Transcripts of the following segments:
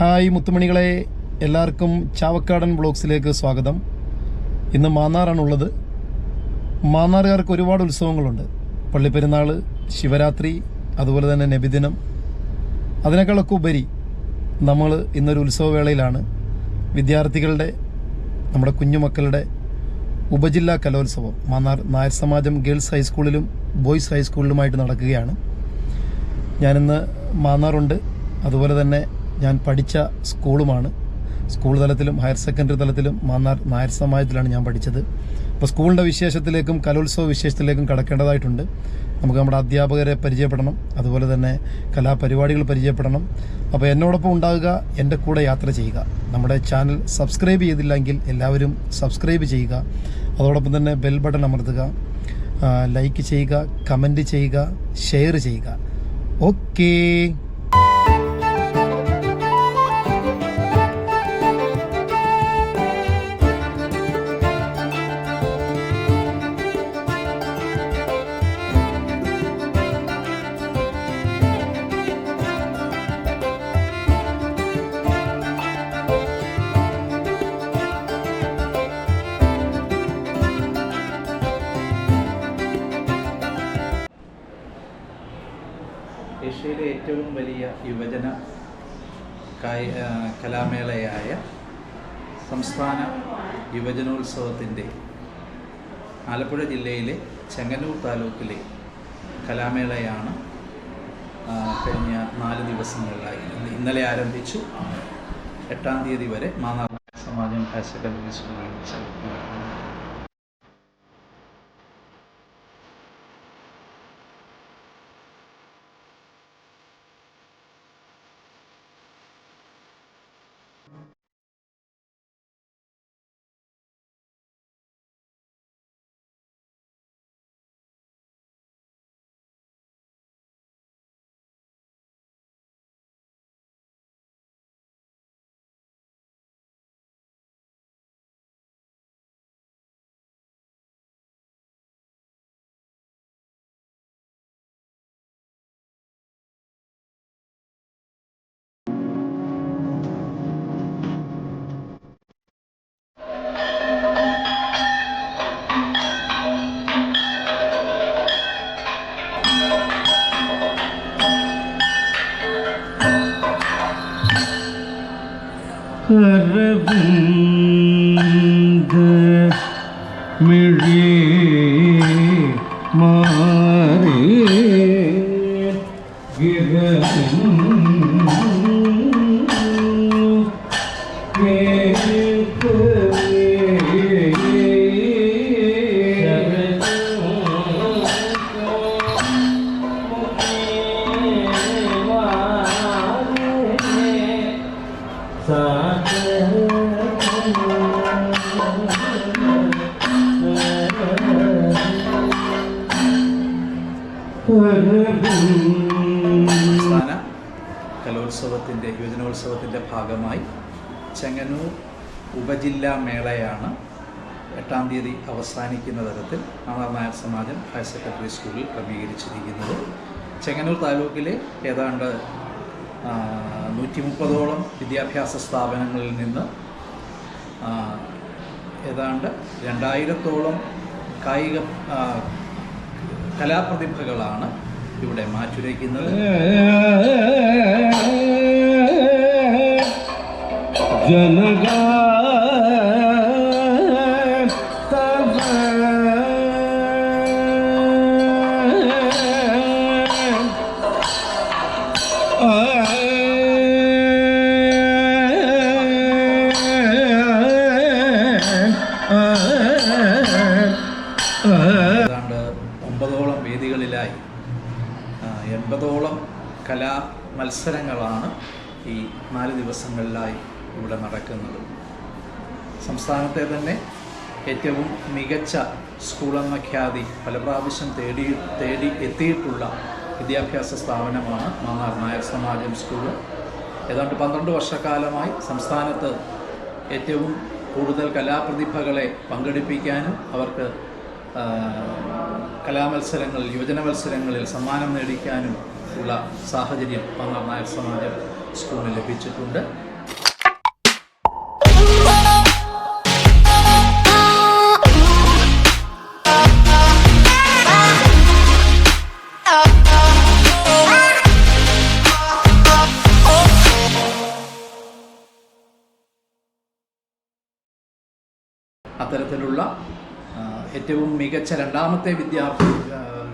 Hi മുത്തുമണികളെ എല്ലാവർക്കും ചാവക്കാടൻ ബ്ലോഗ്സിലേക്ക് സ്വാഗതം. ഇന്ന് മാന്നാറാണുള്ളത്. മാന്നാറുകാർക്ക് ഒരുപാട് ഉത്സവങ്ങളുണ്ട്. പള്ളിപ്പെരുന്നാൾ ശിവരാത്രി അതുപോലെ തന്നെ നബിദിനം. അതിനേക്കാളൊക്കെ ഉപരി നമ്മൾ ഇന്നൊരു ഉത്സവവേളയിലാണ് വിദ്യാർത്ഥികളുടെ നമ്മുടെ കുഞ്ഞുമക്കളുടെ ഉപജില്ലാ കലോത്സവം. മാന്നാർ നായർ സമാജം ഗേൾസ് ഹൈസ്കൂളിലും ബോയ്സ് ഹൈസ്കൂളിലുമായിട്ട് നടക്കുകയാണ്. ഞാനിന്ന് മാന്നാറുണ്ട്. അതുപോലെ തന്നെ ഞാൻ പഠിച്ച സ്കൂളുമാണ്. സ്കൂൾ തലത്തിലും ഹയർ സെക്കൻഡറി തലത്തിലും മാന്നാർ നായർ സമാജത്തിലാണ് ഞാൻ പഠിച്ചത്. അപ്പോൾ സ്കൂളിന്റെ വിശേഷത്തിലേക്കും കലോത്സവ വിശേഷത്തിലേക്കും കടക്കേണ്ടതായിട്ടുണ്ട്. നമുക്ക് നമ്മുടെ അധ്യാപകരെ പരിചയപ്പെടണം. അതുപോലെ തന്നെ കലാപരിപാടികൾ പരിചയപ്പെടണം. അപ്പോൾ എന്നോടൊപ്പം ഉണ്ടാകുക എന്റെ കൂടെ യാത്ര ചെയ്യുക. നമ്മുടെ ചാനൽ സബ്സ്ക്രൈബ് ചെയ്തില്ലെങ്കിൽ എല്ലാവരും സബ്സ്ക്രൈബ് ചെയ്യുക. അതോടൊപ്പം തന്നെ ബെൽ ബട്ടൺ അമർത്തുക. ലൈക്ക് ചെയ്യുക കമന്റ് ചെയ്യുക ഷെയർ ചെയ്യുക. ഓക്കേ. യുവജന കലാമേളയായ സംസ്ഥാന യുവജനോത്സവത്തിന്റെ ആലപ്പുഴ ജില്ലയിലെ ചെങ്ങന്നൂർ താലൂക്കിലെ കലാമേളയാണ് കഴിഞ്ഞ നാല് ദിവസങ്ങളിലായി. ഇന്നലെ ആരംഭിച്ചു. എട്ടാം തീയതി വരെ മാന്നാർ സമാജം ഹയർ സെക്കൻഡറി സ്കൂളിൽ വെച്ച് നടക്കുന്നു. അരവിന്ദ സംസ്ഥാന കലോത്സവത്തിന്റെ യുവജനോത്സവത്തിന്റെ ഭാഗമായി ചെങ്ങന്നൂർ ഉപജില്ലാ മേളയാണ് എട്ടാം തീയതി അവസാനിക്കുന്ന തരത്തിൽ മാന്നാർ നായർ സമാജം ഹയർ സെക്കൻഡറി സ്കൂളിൽ ക്രമീകരിച്ചിരിക്കുന്നത്. ചെങ്ങന്നൂർ താലൂക്കിലെ ഏതാണ്ട് നൂറ്റി മുപ്പതോളം വിദ്യാഭ്യാസ സ്ഥാപനങ്ങളിൽ നിന്ന് ഏതാണ്ട് രണ്ടായിരത്തോളം കായിക കലാപ്രതിഭകളാണ് ഇവിടെ മാറ്റുരയ്ക്കുന്നത്. ജനകാ എൺപതോളം കലാ മത്സരങ്ങളാണ് ഈ നാല് ദിവസങ്ങളിലായി ഇവിടെ നടക്കുന്നത്. സംസ്ഥാനത്തെ തന്നെ ഏറ്റവും മികച്ച സ്കൂളെന്ന ഖ്യാതി പല പ്രാവശ്യം തേടി തേടി എത്തിയിട്ടുള്ള വിദ്യാഭ്യാസ സ്ഥാപനമാണ് മാന്നാർ നായർ സമാജം സ്കൂൾ. ഏതാണ്ട് പന്ത്രണ്ട് വർഷക്കാലമായി സംസ്ഥാനത്ത് ഏറ്റവും കൂടുതൽ കലാപ്രതിഭകളെ പങ്കെടുപ്പിക്കാനും അവർക്ക് കലാമത്സരങ്ങളിൽ യുവജന മത്സരങ്ങളിൽ സമ്മാനം നേടിക്കാനും ഉള്ള സാഹചര്യം പന്നാർ നായർ സമാജം സ്കൂളിന് ലഭിച്ചിട്ടുണ്ട്. അത്തരത്തിലുള്ള ഏറ്റവും മികച്ച രണ്ടാമത്തെ വിദ്യാർത്ഥി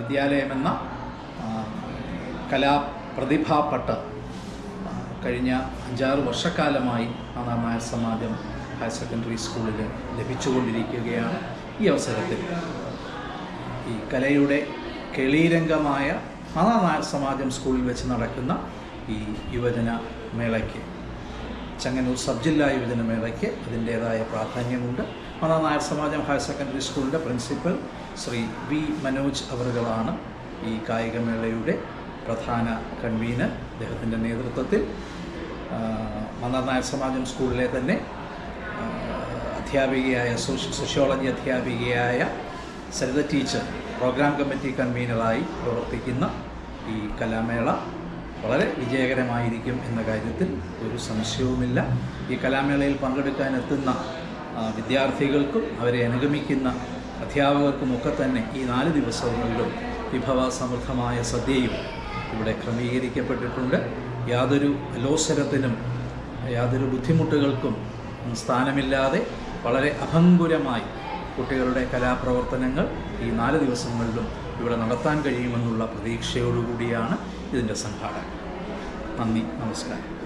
വിദ്യാലയമെന്ന കലാ കലാപ്രതിഭാപ്പട്ട് പട്ട് കഴിഞ്ഞ അഞ്ചാറ് വർഷക്കാലമായി നാനാർ നായർ സമാജം ഹയർ സെക്കൻഡറി സ്കൂളിൽ ലഭിച്ചുകൊണ്ടിരിക്കുകയാണ് ഈ അവസരത്തിൽ. ഈ കലയുടെ കെളീരംഗമായ നാനാർ നായർ സമാജം സ്കൂളിൽ വെച്ച് നടക്കുന്ന ഈ യുവജന മേളയ്ക്ക് ചങ്ങന്നൂർ സബ് യുവജന മേളയ്ക്ക് അതിന്റേതായ പ്രാധാന്യമുണ്ട്. മതാ നായർ സമാജം ഹയർ സെക്കൻഡറി സ്കൂളിന്റെ പ്രിൻസിപ്പൽ ശ്രീ വി മനോജ് അവറുകളാണ് ഈ കായികമേളയുടെ പ്രധാന കൺവീനർ. അദ്ദേഹത്തിന്റെ നേതൃത്വത്തിൽ മതാ നായർ സമാജം സ്കൂളിലെ തന്നെ അധ്യാപികയായ സോഷ്യ സോഷ്യോളജി അധ്യാപികയായ സരിത ടീച്ചർ പ്രോഗ്രാം കമ്മിറ്റി കൺവീനറായി പ്രവർത്തിക്കുന്ന ഈ കലാമേള വളരെ വിജയകരമായിരിക്കും എന്ന കാര്യത്തിൽ ഒരു സംശയവുമില്ല. ഈ കലാമേളയിൽ പങ്കെടുക്കാൻ എത്തുന്ന വിദ്യാർത്ഥികൾക്കും അവരെ അനുഗമിക്കുന്ന അധ്യാപകർക്കുമൊക്കെ തന്നെ ഈ നാല് ദിവസങ്ങളിലും വിഭവ സമൃദ്ധമായ സദ്യയും ഇവിടെ ക്രമീകരിക്കപ്പെട്ടിട്ടുണ്ട്. യാതൊരു അലോസരത്തിനും യാതൊരു ബുദ്ധിമുട്ടുകൾക്കും സ്ഥാനമില്ലാതെ വളരെ അഭങ്കുരമായി കുട്ടികളുടെ കലാപ്രവർത്തനങ്ങൾ ഈ നാല് ദിവസങ്ങളിലും ഇവിടെ നടത്താൻ കഴിയുമെന്നുള്ള പ്രതീക്ഷയോടുകൂടിയാണ് ഇതിന്റെ സംഘാടനം. നന്ദി നമസ്കാരം.